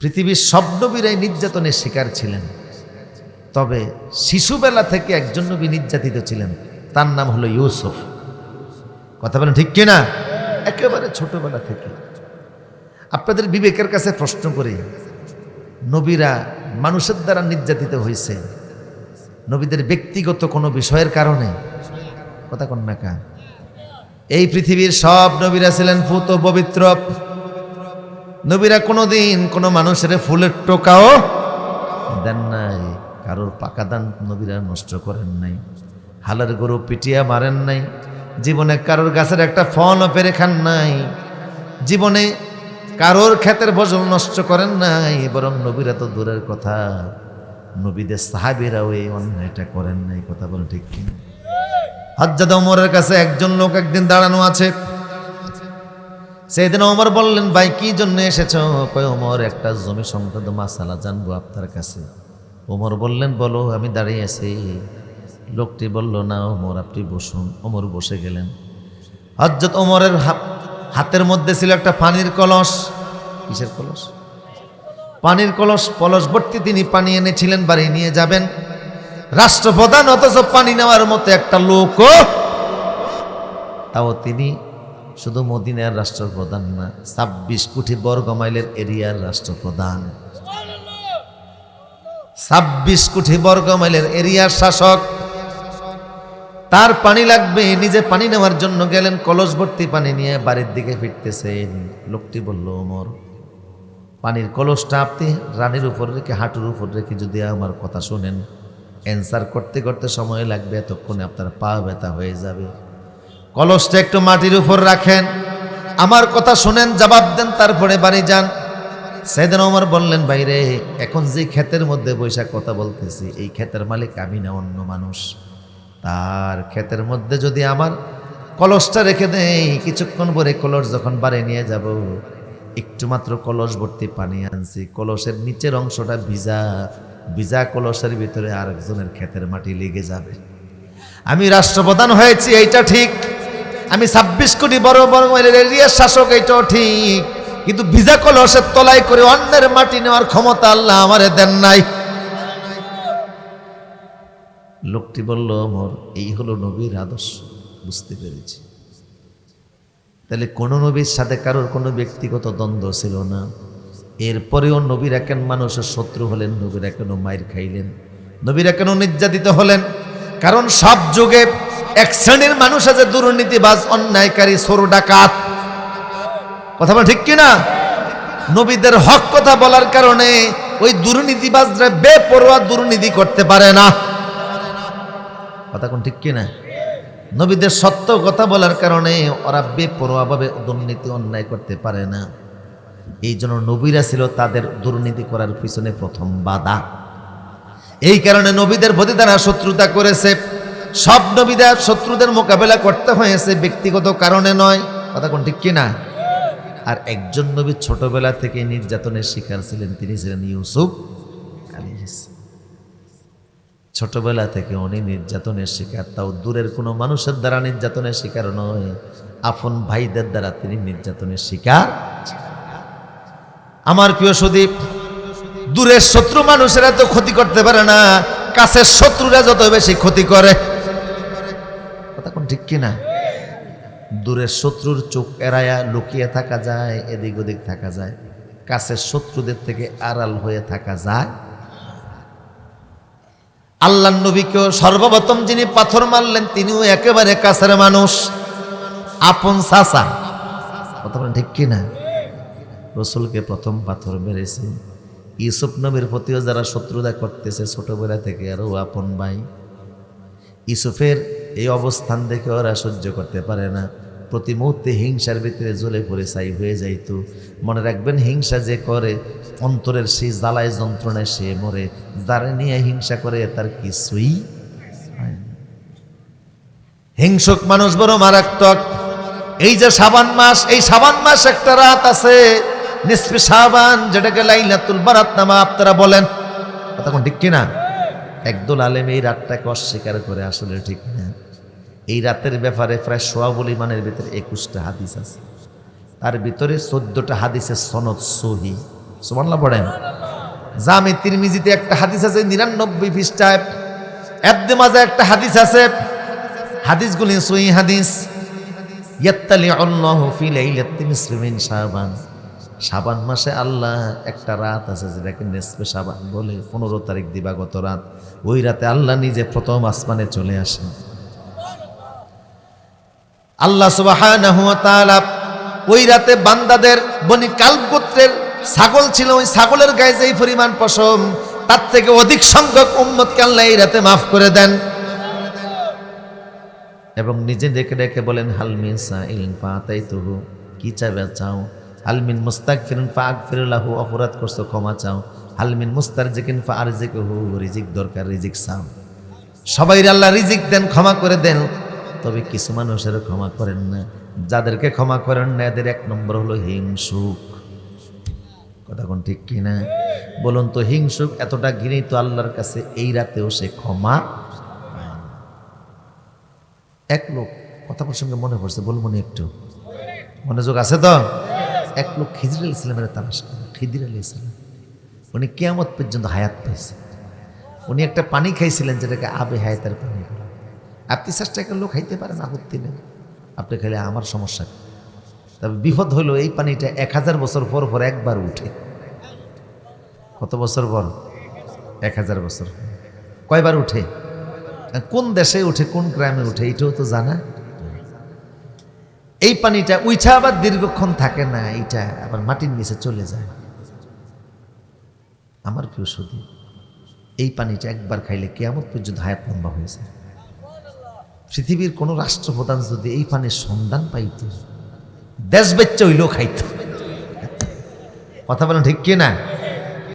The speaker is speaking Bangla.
পৃথিবীর সব নবীরাই নির্যাতনের শিকার ছিলেন। তবে শিশুবেলা থেকে একজন নবী নির্যাতিত ছিলেন, তার নাম হলো ইউসুফ। কথা বলেন ঠিক কিনা? একেবারে ছোটবেলা থেকে। আপনাদের বিবেকের কাছে প্রশ্ন করি, নবীরা মানুষের দ্বারা নির্যাতিত হয়েছে। নবীদের ব্যক্তিগত কোনো বিষয়ের কারণে? কথা কন না এই পৃথিবীর সব নবীরা ছিলেন পুত পবিত্র নবীরা কোনোদিন কোনো মানুষের ফুলের টোকাও দেন নাই। কারোর পাকা দান নবীরা নষ্ট করেন নাই। হালের গরু পিটিয়া মারেন নাই। জীবনে কারোর গাছের একটা ফলও পেরে খান নাই। জীবনে কারোর ক্ষেতের ফসল নষ্ট করেন নাই। বরং নবীরা তো দূরের কথা। নবীদের সাহাবিরাও এই অন্যায়টা করেন নাই। কথা বলে ঠিক কিনা? হজ্জাদ ওমরের কাছে একজন লোক একদিন দাঁড়ানো আছে। সেদিন ওমর বললেন, ভাই, কি জন্য এসেছ? কয়, ওমর, একটা জমি সংক্রান্ত মাসালা জানব আপনার কাছে। ওমর বললেন, বলো, আমি দাঁড়িয়ে আছি। লোকটি বলল, না, ওমর, আপনি বসুন। ওমর বসে গেলেন। হজরত ওমরের হাতের মধ্যে ছিল একটা পানির কলস। কিসের কলস? পানির কলস কলস ভর্তি তিনি পানি এনেছিলেন, বাড়ি নিয়ে যাবেন। রাষ্ট্রপ্রধান অথচ পানি নেওয়ার মতো একটা লোকও তাও তিনি শুধু মদিনার রাষ্ট্রপ্রধান না, ছাব্বিশ কোটি বর্গ মাইলের এরিয়ার রাষ্ট্রপ্রধান। ছাব্বিশ কোটি বর্গ মাইলের এরিয়ার শাসক। তার পানি লাগবে, নিজে পানি নেওয়ার জন্য গেলেন, কলস ভর্তি পানি নিয়ে বাড়ির দিকে ফিরতেছেন। লোকটি বলল, ওমর, পানির কলসটা আপনি রানীর উপর রেখে, হাঁটুর উপর রেখে যদি আমার কথা শোনেন অ্যান্সার করতে করতে সময় লাগবে, এতক্ষণে আপনার পা ব্যথা হয়ে যাবে। কলসটা একটু মাটির উপর রাখেন। আমার কথা শুনেন, জবাব দেন, তারপরে বাড়ি যান। সেদিন ওমর বললেন বাইরে এখন যে ক্ষেতের মধ্যে বৈশাখ কথা বলতেছি, এই ক্ষেতের মালিক আমি না, অন্য মানুষ। তার ক্ষেতের মধ্যে যদি আমার কলসটা রেখে দেই, কিছুক্ষণ পরে কলস যখন বাড়ি নিয়ে যাব, একটু মাত্র কলস ভর্তি পানি আনছি। কলসের নিচের অংশটা ভিজা ভিজা কলসের ভিতরে আরেকজনের ক্ষেতের মাটি লেগে যাবে। আমি রাষ্ট্রপ্রধান হয়েছি, এইটা ঠিক। আমি ছাব্বিশ কোটি বড় বড় এরিয়ার শাসক এইটাও ঠিক। কিন্তু ভিজা কলসের তলায় করে অন্যের মাটি নেওয়ার ক্ষমতা আল্লাহ আমারে দেন নাই। লোকটি বলল মোর এই হলো নবীর আদর্শ। বুঝতে পেরেছি। তাহলে কোনো নবীর সাথে কারোর কোনো ব্যক্তিগত দ্বন্দ্ব ছিল না। এরপরেও নবীরা কেন মানুষের শত্রু হলেন? নবীরা কেন মায়ের খাইলেন? নবীরা কেন নির্যাতিত হলেন? কারণ সব যুগে এক শ্রেণির মানুষ আছে, দুর্নীতিবাজ, অন্যায়কারী, সরু ডাকাত। কথা বল ঠিক কিনা? নবীদের হক কথা বলার কারণে ওই দুর্নীতিবাজরা বেপরোয়া দুর্নীতি করতে পারে না। কথা কোন ঠিক কিনা? নবীদের সত্য কথা বলার কারণে ওরা বেপরোয়াভাবে দুর্নীতি, অন্যায় করতে পারে না। এই জন্য নবীরা ছিল তাদের দুর্নীতি করার পিছনে প্রথম বাধা। এই কারণে নবীদের প্রতি তারা শত্রুতা করেছে। সব নবীদের শত্রুদের মোকাবেলা করতে হয়েছে ব্যক্তিগত কারণে নয়। কথা কোন ঠিক কিনা? আর একজন নবী ছোটবেলা থেকে নির্যাতনের শিকার ছিলেন, তিনি ছিলেন ইউসুফ ছোটবেলা থেকে উনি নির্যাতনের শিকার, তাও দূরের কোনো মানুষের দ্বারা নির্যাতনের শিকার নয়, আপন ভাইদের দ্বারা তিনি নির্যাতনের শিকার। আমার প্রিয় সুদীপ, দূরের শত্রু মানুষেরা তো ক্ষতি করতে পারে না, কাছের শত্রুরা যত বেশি ক্ষতি করে কথা কোন ঠিক কিনা? দূরের শত্রুর চোখ এড়ায়া লুকিয়ে থাকা যায়, এদিক ওদিক থাকা যায়। কাছের শত্রুদের থেকে আড়াল হয়ে থাকা যায়। আল্লাহ নবীকেও সর্বপ্রথম যিনি পাথর মারলেন, তিনিও একেবারে কাছের মানুষ। আপন সাসা কথা বলেন ঠিক কিনা? রসুলকে প্রথম পাথর মেরেছে। ইউসুফ নবীর প্রতিও যারা শত্রুতা করতেছে ছোটবেলা থেকে আরও আপন ভাই। ইউসুফের এই অবস্থান দেখে ওরা সহ্য করতে পারে না। প্রতি মুহূর্তে হিংসার ভিতরে জ্বলে পড়ে ছাই হয়ে যাইতো মনে রাখবেন, হিংসা যে করে, অন্তরের সেই জ্বালায় যন্ত্রণায় সে মরে। যারা নিয়ে হিংসা করে, তার কিছুই হিংসক মানুষ বড় মারাত্মক। এই যে সাবান মাস, এই সাবান মাস একটা রাত আছে। নিসফি সাবান, যেটাকে লাইলাতুল বারাত নামা আপনারা বলেন। কথা কোন ঠিক কিনা? একদল আলেম এই রাতটাকে অস্বীকার করে আসলে ঠিক না। এই রাতের ব্যাপারে প্রায় সোয়াবল ইমানের ভিতরে একুশটা হাদিস আছে। তার ভিতরে চোদ্দটা হাদিসের সনদ সহি। সুবহানাল্লাহ পড়েন। জামে তিরমিজিতে একটা হাদিস আছে, নিরানব্বই পৃষ্ঠায়। এবদে মাজা একটা হাদিস আছে। হাদিসগুলি সই হাদিস। ইয়াত্তালি আল্লাহু ফি লাইলাতি নিসফি মিন শাবান। শাবান মাসে আল্লাহ একটা রাত আছে, যেটাকে নেসফে শাবান বলে। পনেরো তারিখ দিবাগত রাত। ওই রাতে আল্লাহ নিজে প্রথম আসমানে চলে আসেন। আল্লাহ তাআলা ওই রাতে বান্দাদের, বনি গোত্রের ছাগল ছিল, ওই ছাগলের গায়ে যেই পরিমাণ পশম, তার থেকে অধিক সংখ্যক উম্মতকে আল্লাহ এই রাতে মাফ করে দেন। এবং নিজে ডেকে ডেকে বলেন হালমিন সাইলিন ফাতাই তুহু কি চাইবে চাও? হালমিন মুস্তাক ফিরুন ফা আগ ফিরুল্লাহু অপরাধ করছ, ক্ষমা চাও। হালমিন মুস্তার জিকিন ফা আর হু রিজিক দরকার, রিজিক চাও। সবাই আল্লাহ রিজিক দেন, ক্ষমা করে দেন। তবে কিছু মানুষের ক্ষমা করেন না। যাদেরকে ক্ষমা করেন না, এদের এক নম্বর হলো হিংসুক। কথা কোন ঠিক কিনা বলুন তো, হিংসুক এতটা ঘৃণিত আল্লাহর কাছে এই রাতেও সে ক্ষমা এক লোক, কথা প্রসঙ্গে মনে পড়ছে বলব না একটু। মনোযোগ আছে তো? এক লোক খিজির আলী ইসলামের তালাশ করে খিদির আলী ইসলাম। উনি কেয়ামত পর্যন্ত হায়াত পেয়েছে উনি একটা পানি খাইছিলেন, যেটাকে আবে হায়াতের পানি বলে। আপনি চেষ্টা লোক খাইতে পারেন, আপত্তি নেই। আপনি খাইলে আমার সমস্যা? তবে বিপদ হলো এই পানিটা এক হাজার বছর পর পর একবার উঠে। কত বছর পর? এক হাজার বছর। কয়বার উঠে? কোন দেশে উঠে, কোন গ্রামে উঠে এটাও তো জানা? এই পানিটা উইঠা আবার দীর্ঘক্ষণ থাকে না, এইটা আবার মাটির নিচে চলে যায়। আমার প্রিয় সুদী এই পানিটা একবার খাইলে কেয়ামত পর্যন্ত হায়াত লম্বা হয়েছে পৃথিবীর কোনো রাষ্ট্রপ্রধান যদি এই পানের সন্ধান পাইত, দেশ বেচ্চা হইলেও খাইত। কথা বলেন ঠিক কিনা